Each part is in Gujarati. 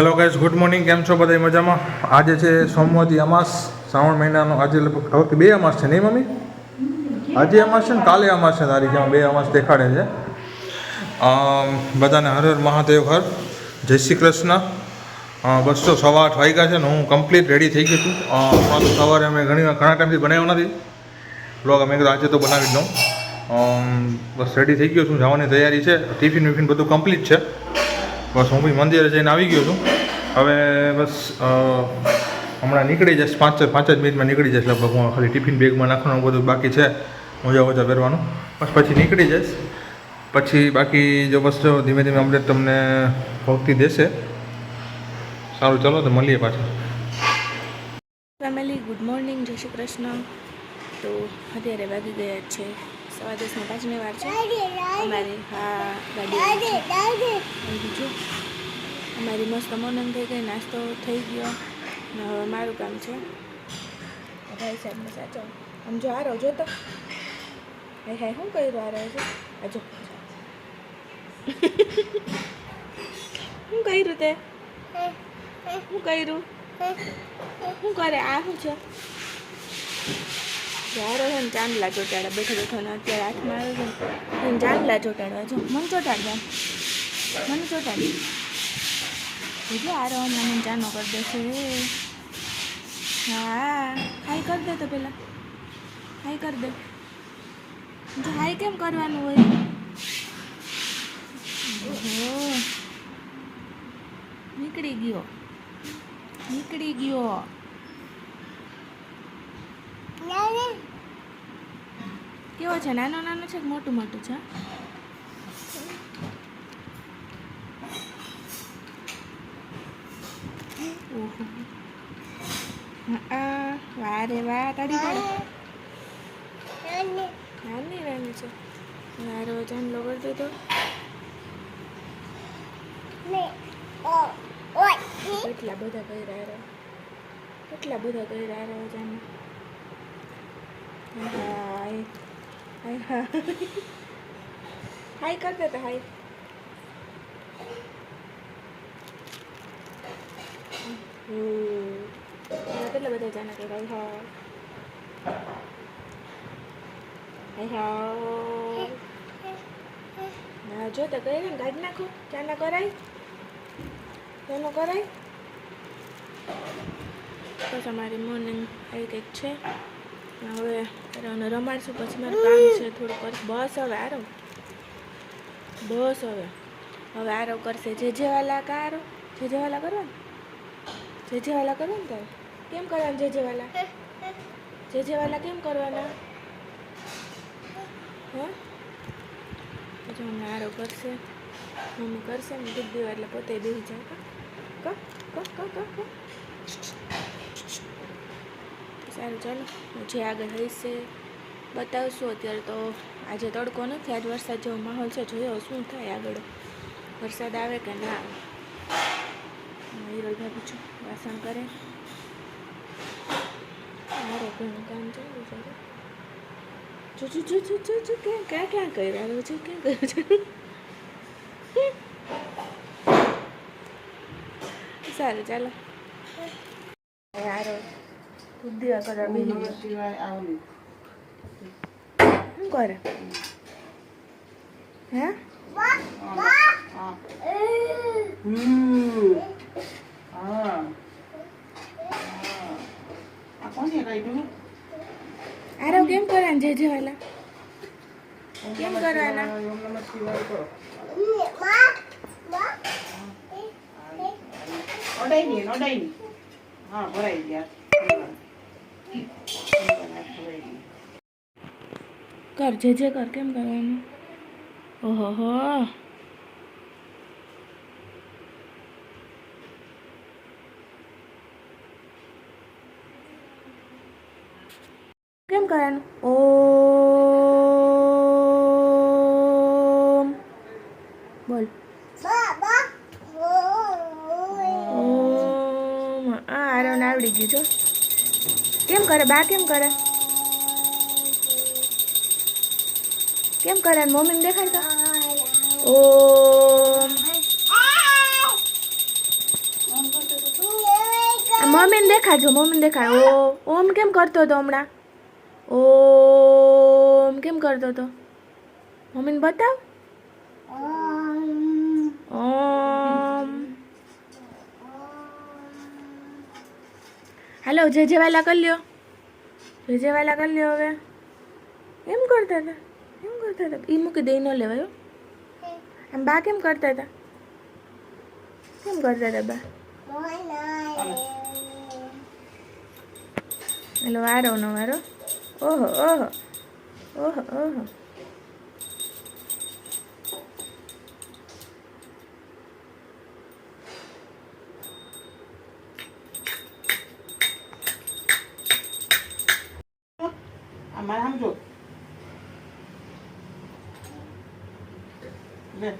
હેલો ગાઈઝ ગુડ મોર્નિંગ કેમ છો બધા મજામાં? આજે છે સોમવતી અમાસ, શ્રાવણ મહિનાનો, આજે લગભગ આ બે અમાસ છે નહીં મમ્મી? આજે અમાસ છે ને, કાલે અમાસ છે તારીખમાં બે અમાસ દેખાડે છે. બધાને હર હર મહાદેવ હર, જય શ્રી કૃષ્ણ. બસો સવા આઠ વાગ્યા છે ને, હું કમ્પ્લીટ રેડી થઈ ગયો છું. હમણાં સવારે અમે ઘણી ઘણા ટાઈમથી બનાવ્યો નથી. બ્લોગ અમે આજે તો બનાવી જ દઉં બસ રેડી થઈ ગયો છું, જવાની તૈયારી છે. ટિફિન વિફિન બધું કમ્પ્લીટ છે. બસ હું બી મંદિરે જઈને આવી ગયો છું. હવે બસ હમણાં નીકળી જશે પાંચ પાંચ જ મિનિટમાં નીકળી જશે લગભગ. હું ખાલી ટિફિન બેગમાં નાખવાનું બધું બાકી છે. મોજા મોજા પહેરવાનું. બસ પછી નીકળી જઈશ. પછી બાકી જો બસ જો ધીમે ધીમે અપડેટ તમને ભક્તિ દેશે. સારું, ચલો તો મળીએ પાછા. ફેમિલી ગુડ મોર્નિંગ જય શ્રી કૃષ્ણ. તો અત્યારે વાગી ગયા છે સવા દસની પાંચની વાર છે. અમારી હા ગાડી બીજું? અમારી મસ્ત મોર્નિંગ થઈ ગઈ નાસ્તો થઈ ગયો. ને હવે મારું કામ છે. ભાઈ સાહેબને સાચો આમ જો આરો જો તો. હાય હે શું કર્યું આરો છે આજો શું કર્યું તે? શું કર્યું? શું કરે? આ શું છે? યાર છે ને ચાંદલા ચોટાડે બેઠો બેઠો ને અત્યારે હાથમાં આવે છે ને ચાંદલા ચોટાડવા જો મને ચોટાડવા મને ચોટાડી જો આરો મને ચાનો કરી દેશે. હા હાઈ કરી દે તો પેલા. હાઈ કરી દે. જો હાઈ કેમ કરવાનું હોય? નીકળી ગયો. નીકળી ગયો. કેવો છે? નાનો નાનો છે કે મોટું મોટું છે? ઓહો. હા વાહ રે વાહ કાઢી કાઢો નાની. નાની છે. મારો વજન દીધો કેટલા બધા કર્યા કેટલા બધા કર્યા વજન હાય કર દે તો હાય હમ. એના કેટલા બધા જાના કર્યા હાય હાય હા. ના, જો તો કઈ ને, ગાડી નાખો. ચાના કરાય. ચાનો કરાય. બસ અમારી મોર્નિંગ આવી કંઈક છે. હવે રમાડશું, પછી મારું કામ છે થોડુંક વર્ષ બસ હવે આરો. બસ હવે. હવે આરો કરશે. જે જે વાલા કા આરો? જે જે વાલા કરવાનું જે જે વાલા કરવાનું તારે? કેમ કરવાનું જે જે વાલા? જે જે વાલા કેમ કરવાના? હે? પછી મને આરો કરશે. મમ્મી કરશે ને દૂધ દેવા એટલે પોતે બેસી જાય. ક? ક? કા? ક? ક? સારું ચાલો. હું જે આગળ હશે, બતાવશું. અત્યારે તો આજે તડકો નથી, આજ વરસાદ જેવો માહોલ છે, જોયો શું થાય આગળ. વરસાદ આવે કે ના આવે? ભાભી છું, વાસણ કરે. મારે ઘણું કામ ચાલુ છે. જો જો જો ક્યાં ક્યાં ક્યાં કરી રહ્યો છે, ક્યાં કર્યું છે? સારું, ચાલો. યાર બુદ્ધિ કરવા બેસી ગયો શું કરે? હે? આરો કેમ કરવાના જે જે વાલા? કેમ કરવાના ઓડાઈ ઓડાઈ હા ભરાઈ ગયા. કર જે જે કર કેમ કરવાનું ઓહો કેમ કરવાનું ઓ બોલ ઓમ આ આરવને આવડી ગયું જો કેમ કરે? બા કેમ કરે? કેમ કરે? મમ્મીને દેખાડતા? ઓમ. મમ્મીને દેખાડજો મમ્મીને દેખાડ. ઓ ઓમ કેમ કરતો હતો હમણાં? ઓમ કેમ કરતો હતો? મમ્મીને બતાવ. ઓમ. હાલો જે જે વાલા કરી લ્યો. જે જે વાલા કરી લ્યો હવે. એમ કરતા હતા, એમ કરતા હતા. એ મૂકી દઈ ન લેવાયો એમ બા કેમ કરતા હતા? કેમ કરતા હતા બા? હેલો, વારો નો વારો ઓહો ઓહો ઓહો ઓહો અમારે સમજો લે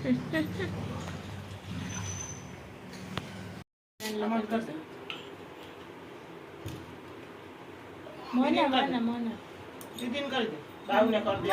તમારે કરશે મોના મોના મોના દીદીને કરી દે બાવને કરી દે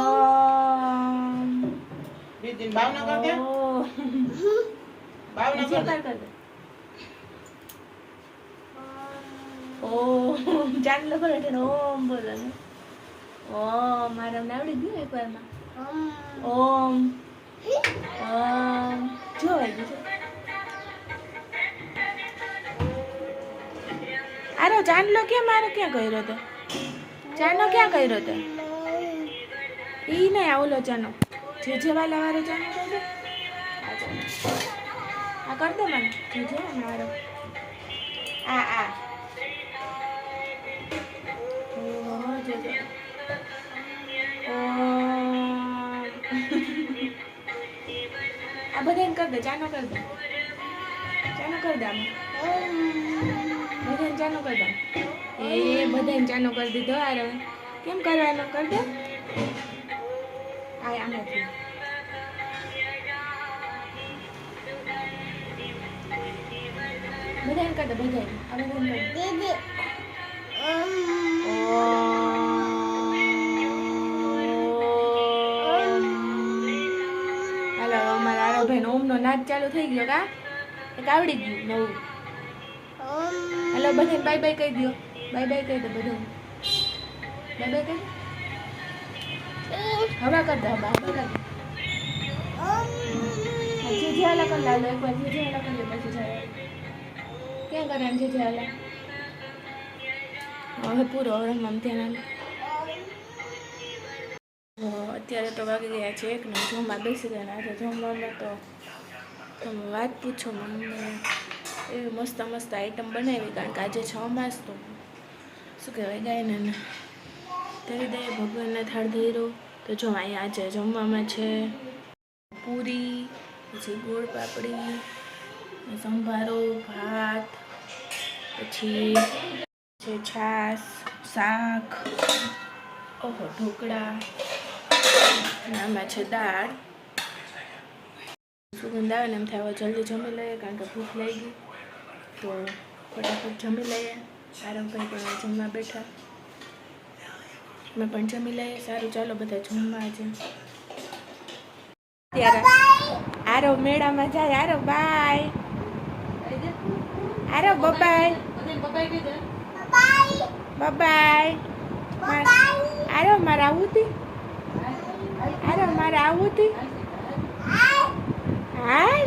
ઓમ દીદીને બાવને કરી દે ઓમ કરી દે કર કર દે ઓમ ચાંદલો કરો એટલે ઓમ બોલો ને ઓમ મારા આવડી ગયું એક વારમાં ઓમ આરો ક્યાં મારો ક્યાં કર્યો હતો ચાનો ક્યાં કર્યો હતો એ નહીં આ ઓલો ચાનો જે જે વાલા વાળો ચાનો આ કર દે મને. જે જે મારો આ આ. આ બધાને કર દે ચાનો કર દે. ચાનો કર દે આમાં. બધાને ચાનો કર દે. એ બધાને ચાનો કરી દીધો આ હવે કેમ કરવાનો કર દે? આ આનાથી. બધાને કર દે બધાને આ બધાને કર દે. હાલો હવે અમારા આરોભાઈ ઓમનો નાચ ચાલુ થઈ ગયો કા? એક આવડી ગયું નવું. હાલો બને બાય બાય કહી દો બાય બાય કહી દો બધું. બાય બાય કહી હવા કર દો, હવા હવા કર દો. જીજે હાલા કર લાલો એકવાર વાર જીજે હાલા કર લે, પછી જાય. ક્યાં કરે જે જે હાલા? હવે પૂરો, હવે આમ અત્યારે તો વાગી ગયા છે એક ને જમવા બેસી ગયા આજે જમવામાં તો તમે વાત પૂછો મમ્મી એવી મસ્ત મસ્ત આઈટમ બનાવી કારણ કે આજે છ માસ તો. શું કહેવાય ગાયને ધરી દે ભગવાનને થાળ ધીરો તો જો અહીંયા આજે જમવામાં છે પૂરી, પછી ગોળ પાપડી, સંભારો, ભાત, પછી છે છાશ, શાક, ઓહો, ઢોકળા આમાં છે દાળ. સુગંધ આવે ને એમ થાય જલ્દી જમી લઈએ કારણ કે ભૂખ લાગી. ગઈ તો ફટાફટ જમી લઈએ. આરવભાઈ પણ જમવા બેઠા. અમે પણ જમી લઈએ. સારું, ચાલો બધા જમવા આજે. ત્યારે આરવ મેળામાં જાય. Aarav bye. Aarav bye bye. Bye bye. Aarav મારે આવું હતી આરવ મારે આવું હતી hi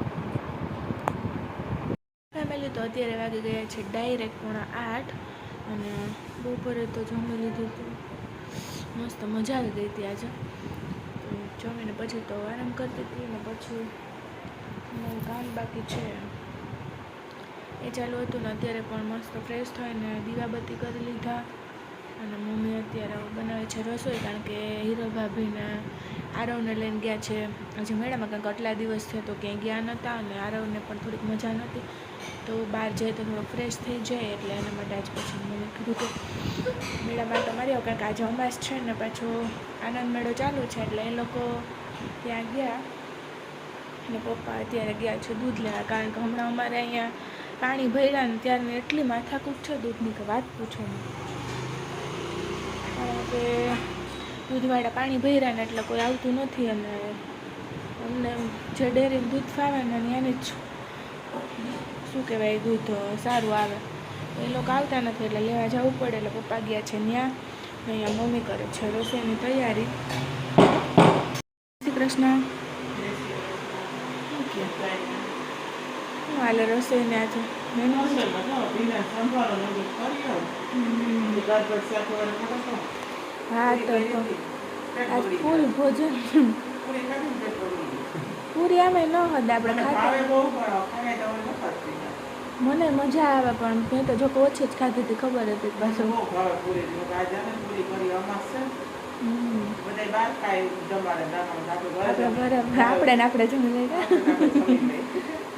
તો અત્યારે વાગી ગયા છે ડાયરેક્ટ પોણા આઠ અને બપોરે તો જમી લીધું હતું મસ્ત મજા આવી ગઈ હતી આજે. જમીને પછી તો આરામ કરતી હતી અને પછી મારું કામ બાકી છે. એ ચાલુ હતું ને અત્યારે પણ મસ્ત ફ્રેશ થઈને દીવાબત્તી કરી લીધા અને મમ્મી અત્યારે બનાવે છે રસોઈ કારણ કે હીરો ભાભીને આરવને લઈને ગયા છે. હજી મેળામાં કારણ કે આટલા દિવસ થયા તો ક્યાંય ગયા નહોતા અને આરવને પણ થોડીક મજા નહોતી. તો બહાર જઈએ તો થોડો ફ્રેશ થઈ જાય એટલે એના માટે આજ પછી મને કીધું કે મેળામાં તો મારી કારણ કે આજે અમાસ છે ને પાછો આનંદ મેળો ચાલુ છે એટલે એ લોકો ત્યાં ગયા અને પપ્પા અત્યારે ગયા છે દૂધ લેવા કારણ કે હમણાં અમારે અહીંયા પાણી ભર્યા ને ત્યારે એટલી માથાકૂટ છે દૂધની કે વાત પૂછો કારણ કે દૂધવાળા પાણી ભર્યા ને એટલે કોઈ આવતું નથી અને અમને જે ડેરીનું દૂધ ફાવે ને એને જ શું કહેવાય, દૂધ સારું આવે. એ લોકો આવતા નથી એટલે લેવા જવું પડે. એટલે પપ્પા ગયા છે ત્યાં અહીંયા મમ્મી કરે છે રસોઈની તૈયારી. શ્રી કૃષ્ણ? હાલે રસોઈને આજે? હા, તો આજ ભોજન. પૂરી આમે ન હદ આપણે ખાતા ભાવે બહુ પણ ખાય તો હવે નફા જ થઈ જાય. મને મજા આવે પણ મેં તો જોકે ઓછી જ ખાધી હતી ખબર હતી પાછું. બહુ ભાવે પૂરી. મેં આજે આને પૂરી કરી અમાસ છે. હમ. બહાર ખાય જમાડે આપણે ઘરે આપણે બરાબર આપણે ને આપણે જમી લઈએ.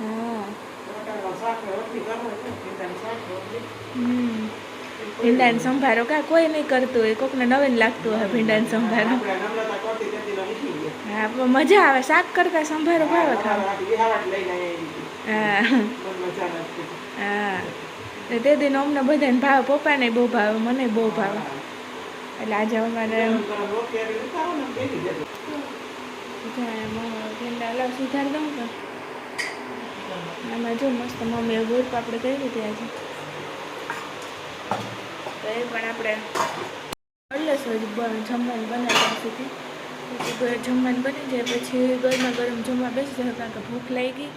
હા. ભીંડાનો સંભારો કા કોઈ નહીં કરતું હોય કોકને નવીન લાગતું હોય ભીંડાનો સંભારો. હા મજા આવે શાક કરતા સંભારો ભાવે ખાવા. હા. તે દિન અમને બધાને ભાવ, પપ્પાને બહુ ભાવે, મને બહુ ભાવે. એટલે આજે અમારે લાવ સુધાર દઉં તો આમાં જો મસ્ત મમ્મીએ ગોળ પાપડ કરી દીધી આજે તો એ પણ આપણે જ જમવાનું બનાવ્યા સુધી પછી જમવાનું બની જાય, પછી ગરમા ગરમ જમવા બેસી જાય, કારણ કે ભૂખ લાગી.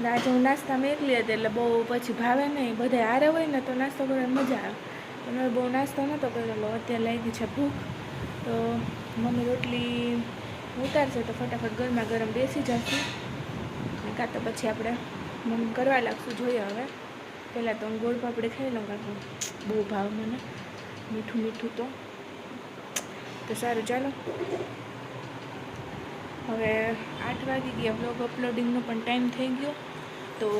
ને આજે હું નાસ્તામાં હતી એટલે બહુ પછી ભાવે નહીં. બધા હારે હોય ને તો નાસ્તો કરવાની મજા આવે. હવે બહુ નાસ્તો નહોતો કરેલો. અત્યારે લાગી છે ભૂખ. તો મમ્મી રોટલી ઉતારશે તો ફટાફટ ગરમા ગરમ બેસી જશે. કાં તો પછી આપણે મમ્મી કરવા લાગશું જોઈએ હવે. પહેલાં તો હું ગોળ પાપડી ખાઈ લઉં કારણ બહુ ભાવ મને. મીઠું મીઠું તો. તો સારું, ચાલો. હવે આઠ વાગી ગયા. બ્લોગ અપલોડિંગનો પણ ટાઈમ થઈ ગયો. તો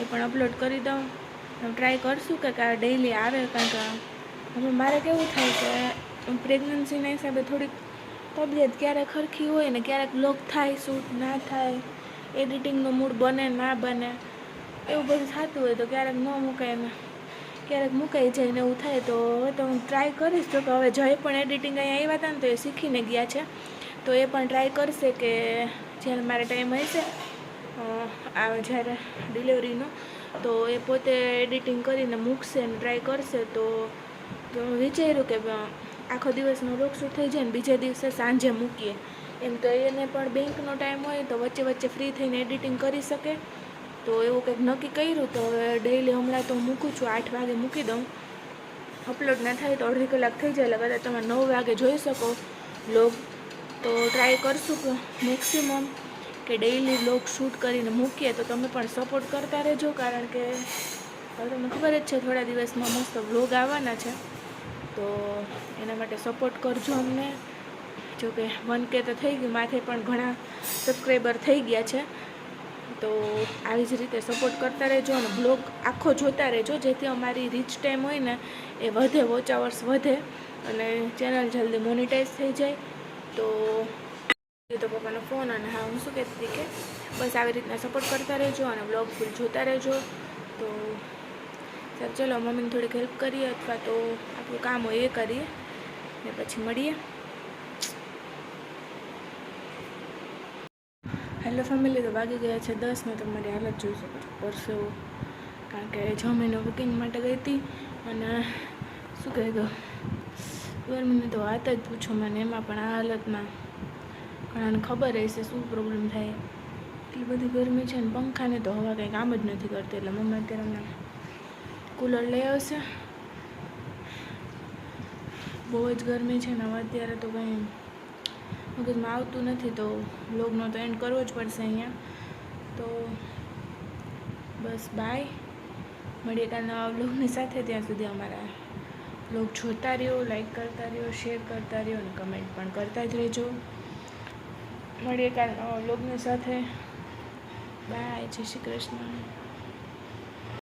એ પણ અપલોડ કરી દઉં. ટ્રાય કરશું કે કાં ડેઈલી આવે, કારણ કે હવે મારે કેવું થાય કે પ્રેગ્નન્સીના હિસાબે થોડીક તબિયત ક્યારેક ખરખી હોય ને ક્યારેક લોક થાય, શૂટ ના થાય એડિટિંગનો મૂડ બને, ના બને, એવું બધું થતું હોય તો ક્યારેક ન મૂકાય ને ક્યારેક મુકાઈ જાય ને એવું થાય. તો હવે તો હું ટ્રાય કરીશ. તો કે હવે જય પણ એડિટિંગ અહીંયા આવ્યા હતા ને તો એ શીખીને ગયા છે. તો એ પણ ટ્રાય કરશે કે જ્યારે મારે ટાઈમ હશે આ જ્યારે ડિલિવરીનો, તો એ પોતે એડિટિંગ કરીને મૂકશે ને ટ્રાય કરશે. તો હું વિચાર્યું કે આખો દિવસનો રોગ થઈ જાય ને બીજે દિવસે સાંજે મૂકીએ. એમ તો એને પણ બેંકનો ટાઈમ હોય તો વચ્ચે વચ્ચે ફ્રી થઈને એડિટિંગ કરી શકે. તો એવું કંઈક નક્કી કર્યું, તો હવે ડેઈલી હમણાં તો મૂકું છું, આઠ વાગે મૂકી દઉં. અપલોડ ના થાય તો અડધી કલાક થઈ જાય, એટલે કદાચ તમે નવ વાગે જોઈ શકો. લોગ તો ટ્રાય કરશું મેક્સિમમ કે ડેઈલી બ્લોગ શૂટ કરીને મૂકીએ તો તમે પણ સપોર્ટ કરતા રહેજો, કારણ કે હવે તમને ખબર જ છે થોડા દિવસમાં મસ્ત વ્લોગ આવવાના છે. તો એના માટે સપોર્ટ કરજો અમને. જો કે વન કે તો થઈ ગયું, માથે પણ ઘણા સબસ્ક્રાઈબર થઈ ગયા છે. તો આવી જ રીતે સપોર્ટ કરતા રહેજો અને બ્લોગ આખો જોતા રહેજો, જેથી અમારી રીચ ટાઈમ હોય ને એ વધે વોચ અવર્સ વધે અને ચેનલ જલ્દી મોનિટાઈઝ થઈ જાય. તો તો પપ્પાનો ફોન અને હા, હું શું કહેતી કે બસ આવી રીતના સપોર્ટ કરતા રહેજો અને બ્લોગ ફૂલ જોતા રહેજો. તો સર ચલો, મમ્મીને થોડીક હેલ્પ કરીએ અથવા તો આપણું કામ હોય એ કરીએ. ને પછી મળીએ. હેલો ફેમિલી તો વાગી ગયા છે દસ ને તમારી હાલત જોઈ શકો છો પરસેવો કારણ કે જમીને બુકિંગ માટે ગઈ હતી અને શું કહે દો ગરમીને તો વાત જ પૂછો મને, એમાં પણ આ હાલતમાં ઘણાને ખબર હશે શું પ્રોબ્લેમ થાય. એટલી બધી ગરમી છે ને પંખાને તો હવા કંઈ કામ જ નથી કરતી, એટલે મમ્મી અત્યારે અમને કુલર લઈ આવશે. બહુ જ ગરમી છે ને હવે અત્યારે તો કંઈ મગજમાં આવતું નથી તો બ્લોગનો તો એન્ડ કરવો જ પડશે અહીંયા. તો બસ બાય મળીએ કાલના બ્લોગની સાથે, ત્યાં સુધી અમારા બ્લોગ જોતા રહ્યો લાઈક કરતા રહ્યો શેર કરતા રહ્યો અને કમેન્ટ પણ કરતા જ રહેજો. મળીએ કાલ લોગની સાથે. બાય જય શ્રી કૃષ્ણ.